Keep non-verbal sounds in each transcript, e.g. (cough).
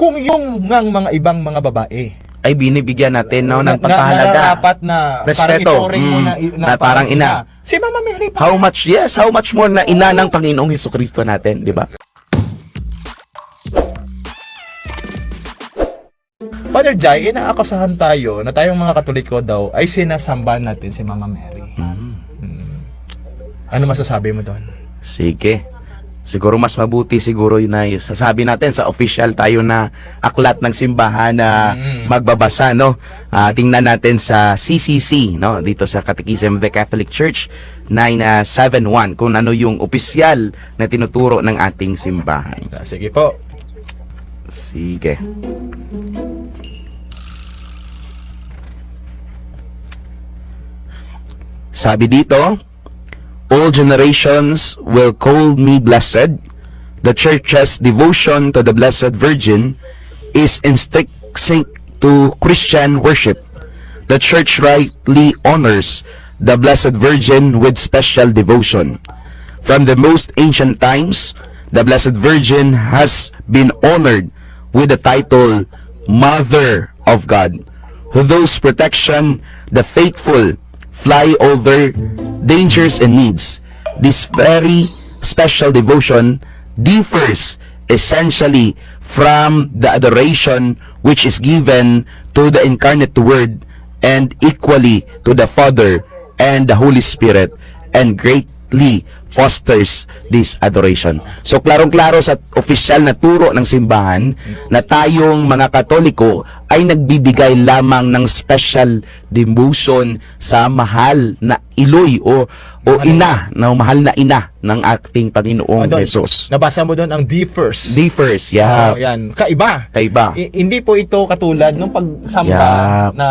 kung yung ngang mga ibang mga babae Ay binibigyan natin no, ng na, na, pagkahalaga. nararapat na Respeto. parang Mm. na, Na parang ina. Si Mama Mary pa. How much, yes, how much more na ina ng Panginoong Heso Kristo natin, di ba? Father Jai, inaakusahan tayo na tayong mga katoliko daw ay sinasamba natin si Mama Mary. Mm. Mm. Ano masasabi mo doon? Sige. Siguro mas mabuti siguro yun na sasabi natin sa official tayo na aklat ng simbahan na Mm. magbabasa no. Ah, tingnan natin sa CCC no dito sa Catechism of the Catholic Church 971 kung ano yung opisyal na tinuturo ng ating simbahan. Ah, Sige po. Sige. Sabi dito, All generations will call me blessed. The church's devotion to the Blessed Virgin is in strict sync to Christian worship. The church rightly honors the Blessed Virgin with special devotion. From the most ancient times, the Blessed Virgin has been honored with the title Mother of God, whose protection the faithful fly over dangers and needs. This very special devotion differs essentially from the adoration which is given to the incarnate Word and equally to the Father and the Holy Spirit and greatly fosters this adoration. So klarong-klaro sa opisyal na turo ng simbahan na tayong mga Katoliko ay nagbibigay lamang ng special devotion sa mahal na iloy o o ina, na mahal na ina ng ating Panginoong doon, Jesus. Nabasa mo doon ang differs. Differs, Oh, yeah. yan. Kaiba. Kaiba. I- hindi po ito katulad nung pagsamba Yeah. na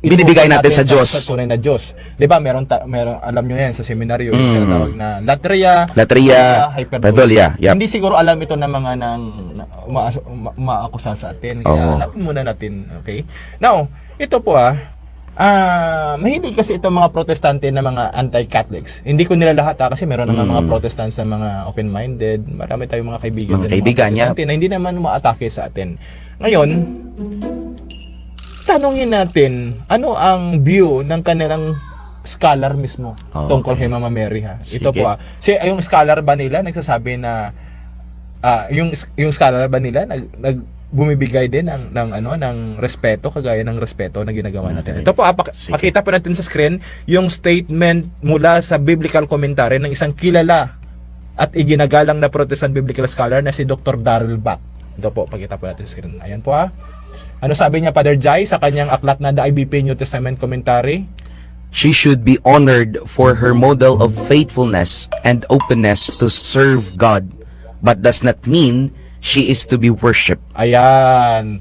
Binibigay natin sa Diyos. Sa tunay na Diyos. 'Di ba? Meron ta- meron alam niyo 'yan sa seminaryo, Mm. yung tinatawag na latria, Latria, hyperbolia. yep. Hindi siguro alam ito ng mga nang na- uma- uma- umaakusa sa atin. Kaya Oo. hanapin muna natin, okay? Now, ito po ah Ah, mahilig kasi itong mga protestante na mga anti-Catholics. Hindi ko nila lahat ah, kasi meron naman Mm. mga protestants na mga open-minded. Marami tayong mga kaibigan Mga kaibigan, protestante na hindi naman umaatake sa atin. Ngayon, tanongin natin, ano ang view ng kanilang scholar mismo Oh, tungkol okay. kay Mama Mary ha. Ito Sige. po ah. Si yung scholar ba nila nagsasabi na ah yung yung scholar ba nila nag, nag bumibigay din ng ng ano ng respeto kagaya ng respeto na ginagawa natin. Okay. Ito po pak- Sige. pakita po natin sa screen yung statement mula sa biblical commentary ng isang kilala at iginagalang na Protestant biblical scholar na si Dr. Darrell Bach. Ito po, pakita po natin sa screen. Ayan po ah. Ano sabi niya Father Jai sa kanyang aklat na The IBP New Testament Commentary? She should be honored for her model of faithfulness and openness to serve God, but does not mean she is to be worshipped. Ayan.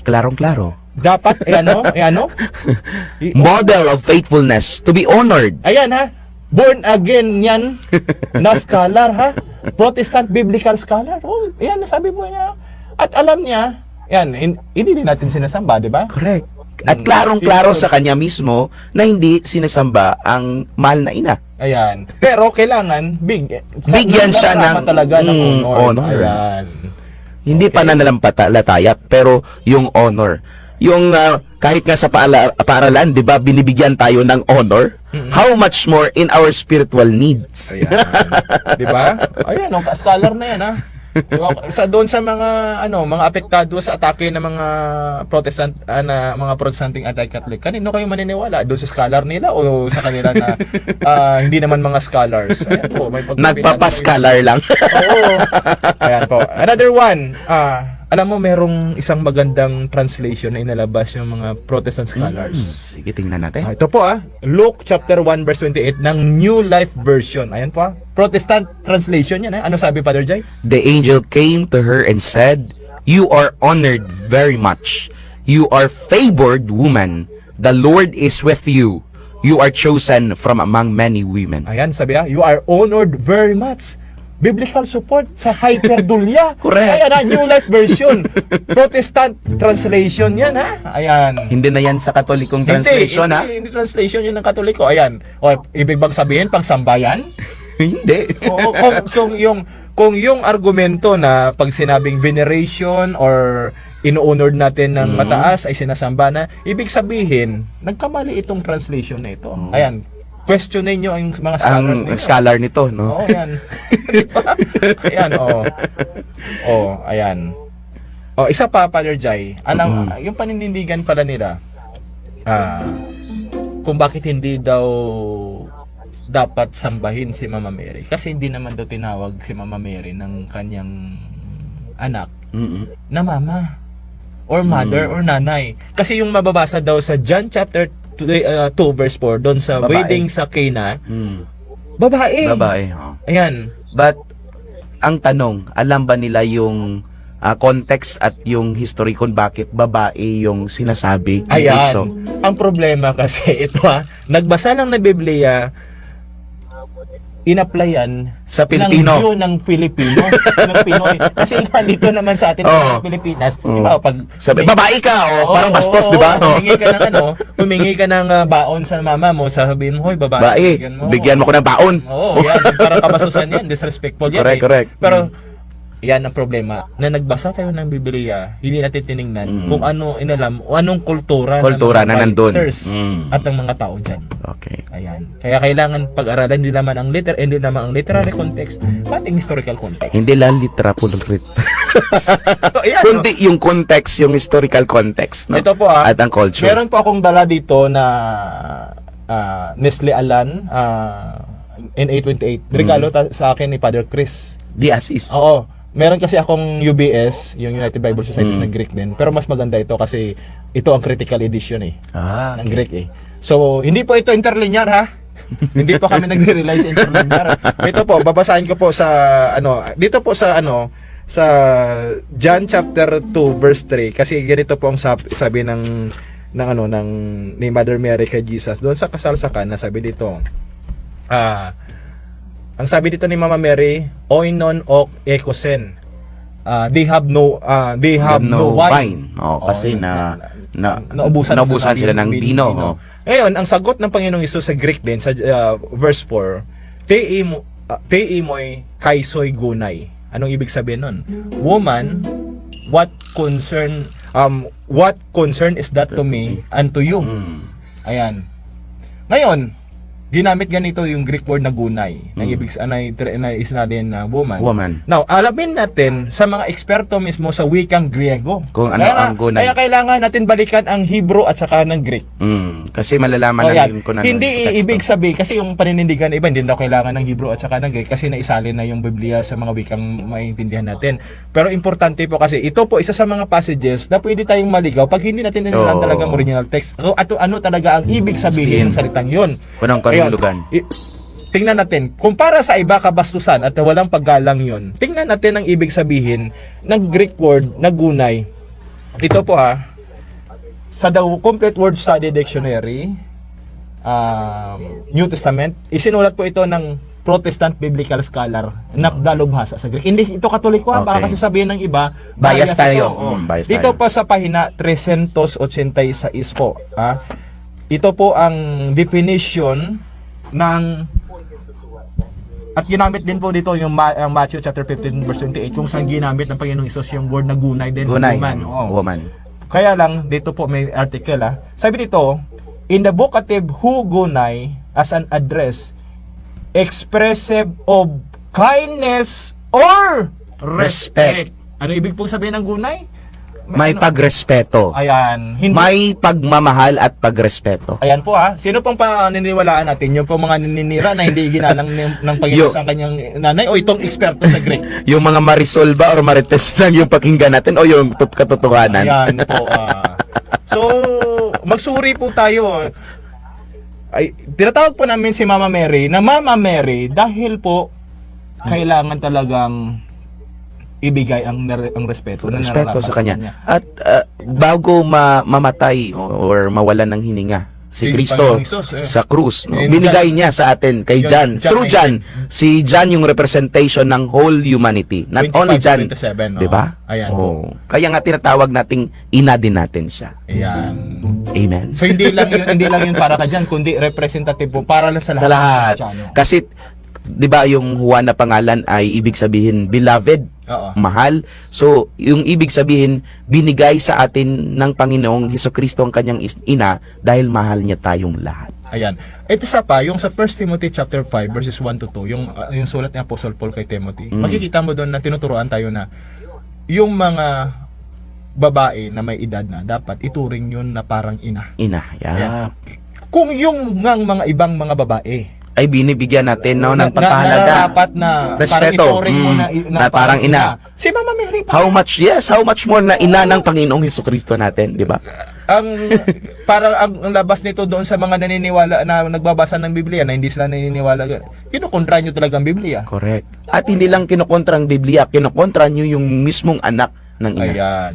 Klarong-klaro. Dapat, eh ano, eh ano? (laughs) Model of faithfulness to be honored. Ayan ha. Born again yan na scholar ha. Protestant biblical scholar. Oh, yan nasabi po niya. At alam niya, yan, hin- hindi din natin sinasamba, di ba? Correct. At Mm. klarong-klaro sa kanya mismo na hindi sinasamba ang mahal na ina. Ayan. Pero kailangan big Bigyan siya ng- talaga ng mm, honor. honor. Ayan. Hindi Okay. pa nanalampalataya, pero yung honor. Yung ah, kahit nga sa paala, paaralan, 'di ba, binibigyan tayo ng honor. How much more in our spiritual needs? Ayan. di ba? Ayan, oh, scholar na yan ha. Sa doon sa mga ano, mga apektado sa atake ng mga Protestant ah, na mga Protestanting anti-Catholic. Kanino kayo maniniwala? Doon sa scholar nila o sa kanila na (laughs) ah, hindi naman mga scholars? Ayan po, may Nagpapascalar lang. Oo. Ayan po. Another one. Ah, alam mo merong isang magandang translation na inalabas yung mga Protestant scholars. Sige, tingnan natin. Ah, ito po ah, Luke chapter 1 verse 28 ng New Life Version. Ayan po ah. Protestant translation yan ah. Ano sabi Father Jay? The angel came to her and said, You are honored very much. You are favored woman. The Lord is with you. You are chosen from among many women. Ayan, sabi ah, you are honored very much. Biblical support sa hyperdulia. (laughs) Correct. Ayan ah, New Life Version. Protestant translation yan ha. Ayan. Hindi na yan sa katolikong translation, hindi, ha? Hindi, hindi translation yun ng Katoliko. Ayan. O, ibig bang sabihin, pang sambayan? (laughs) Hindi. Oo, kung, kung yung kung yung argumento na pag sinabing veneration or ino-honor natin ng Mhm. mataas ay sinasamba na, ibig sabihin, nagkamali itong translation na ito. Ayan, questionin nyo ang mga scholars Ang nito. scholar nito, no? Oo, yan. Di ba? ayan, oo. Oo, ayan. Oh, isa pa, Father Jai. Anong, Mhm. yung paninindigan pala nila, ah, kung bakit hindi daw dapat sambahin si Mama Mary. Kasi hindi naman daw tinawag si Mama Mary ng kanyang anak Mm-mm. na mama or mother Mm. or nanay. Kasi yung mababasa daw sa John chapter 2, verse 4 doon sa Babae. wedding sa Cana, Mm. babae. Babae, oh. Ayan. But, ang tanong, alam ba nila yung ah, context at yung history kung bakit babae yung sinasabi ni Ayan. Kristo? Ang problema kasi (laughs) ito ha, nagbasa lang ng Biblia, inapplyan Sa ng Pilipino. view ng Pilipino, ng Pinoy. Kasi nga dito naman sa atin Oo. sa Pilipinas, Oo. di ba, pag Sabi, babae ka, oh, Oo, parang bastos, oo, di ba? Oh. Humingi ka ng (laughs) ano, humingi ka ng ah, baon sa mama mo, sabihin mo, hoy, babae, Babae, bigyan mo ko ng baon. Oo, yan, parang kabasusan yan, disrespectful yan. Correct, eh. correct. Pero, yan ang problema. Na nagbasa tayo ng Biblia, hindi natin tiningnan Mm. kung ano inalam, o anong kultura, Kultura ng na nandun. Mm. at ang mga tao dyan. Okay. Ayan. Kaya kailangan pag-aralan hindi naman ang liter, hindi naman ang literary context, pati historical context. Hindi lang. (laughs) So, ayan, no? Kundi yung context, yung historical context, no? Ito po ah. At ang culture. Meron po akong dala dito na ah, Nestle Alan ah, N828. Regalo ta- sa akin ni Father Chris. Di Asis. Oo. Meron kasi akong UBS, yung United Bible Society Mm. ng Greek din. Pero mas maganda ito kasi ito ang critical edition eh. Ah, Ng Greek eh. So, hindi po ito interlinear ha. (laughs) hindi po kami nagre-rely sa interlinear. Ito po, babasahin ko po sa ano, dito po sa ano, sa John chapter 2 verse 3 kasi ganito po ang sabi, sabi ng ng ano ng ni Mother Mary kay Jesus doon sa kasalsakan na sabi dito ah ang sabi dito ni Mama Mary oinon ok ekosen Ah, they have no ah, they have no, wine, Oh, kasi Oh, na, na, naubusan, naubusan sila ng bin- vino. oh. Ngayon, ang sagot ng Panginoong Isus sa Greek din sa uh, verse 4, Tei mo uh, tei mo'y kaisoy gunay. Anong ibig sabihin nun? Woman, what concern um what concern is that to me and to you? Mm. Ayan. Ngayon, ginamit ganito yung Greek word na gunay. Na Mm. ibig sa na, na is natin na woman. Woman. Now, alamin natin sa mga eksperto mismo sa wikang Griego. Kung ano Kaya ang gunay. Kaya kailangan natin balikan ang Hebrew at saka ng Greek. Mm. Kasi malalaman O na rin kung ano hindi yung ibig sabihin kasi yung paninindigan iba hindi daw kailangan ng Hebrew at saka ng Greek kasi naisalin na yung Biblia sa mga wikang maintindihan natin. Pero importante po kasi ito po isa sa mga passages na pwede tayong maligaw pag hindi natin ninilang Oo. talaga ang original text. O at ano talaga ang ibig sabihin ng salitang yun. Anong Ayun. Kahulugan. I- tingnan natin, kung para sa iba kabastusan at walang paggalang yon, tingnan natin ang ibig sabihin ng Greek word na gunay. Ito po ha, sa The Complete Word Study Dictionary, um, New Testament, isinulat po ito ng Protestant Biblical Scholar na dalubhasa sa Greek. Hindi ito katoliko ha, baka Okay. kasi sabihin ng iba, Bias tayo. ito, oh. Mm, bias Dito tayo. pa sa pahina 386 po, ha? Ito po ang definition ng at ginamit din po dito yung ang Matthew chapter 15 verse 28 kung saan ginamit ng Panginoong Isus yung word na gunay din Gunay. woman. Oo. Woman. Kaya lang dito po may article ah. Sabi dito, in the vocative hu gunay as an address expressive of kindness or respect. Respect. Ano ibig pong sabihin ng gunay? May ano- pagrespeto. Ayan, hindi May pagmamahal at pagrespeto. Ayan po ha. Sino pong paniniwalaan natin? Yung po mga naninira na hindi ginalang ng, (laughs) ng Panginoon sa kanyang nanay o itong eksperto sa Greek? (laughs) Yung mga Marisol ba or Marites (laughs) lang yung pakinggan natin o yung tut katotohanan? Ayan po. ah. so, magsuri po tayo. Ay, tinatawag po namin si Mama Mary na Mama Mary dahil po kailangan talagang ibigay ang ang respeto na Respeto sa kanya. niya. At uh, bago ma- mamatay or mawalan ng hininga, si Kristo eh. sa krus, no? Binigay niya sa atin kay John. Through John, si John yung representation ng whole humanity. Not 25 only John. 27, no? 'Di ba? Ayan. Oh. Kaya nga tinatawag nating ina din natin siya. Ayan. Amen. So hindi lang yun, hindi lang yun para ka dyan, kundi representative po para sa lahat. sa lahat. Kasi 'di ba yung Juan na pangalan ay ibig sabihin beloved, Oo. mahal. So, yung ibig sabihin binigay sa atin ng Panginoong Hesus ang kanyang ina dahil mahal niya tayong lahat. Ayan. Ito sa pa, yung sa 1 Timothy chapter 5 verses 1 to 2, yung uh, yung sulat ni Apostle Paul kay Timothy. Mm. Makikita mo doon na tinuturuan tayo na yung mga babae na may edad na dapat ituring yun na parang ina. Ina, yeah. Ayan. Kung yung ngang mga ibang mga babae Ay binibigyan natin no, ng na, na, pagkahalaga. nararapat na parang Respeto. ituring mo Mm. na, Na parang ina. Si Mama Mary pa. How much? Yes, how much more na ina ng Panginoong Hesus natin, 'di ba? ang parang ang, ang labas nito doon sa mga naniniwala na nagbabasa ng Biblia na hindi sila naniniwala. Kinukontra nyo talaga ang Biblia. Correct. At hindi lang kinukontra ang Biblia, kinukontra niyo yung mismong anak ng ina. Ayan.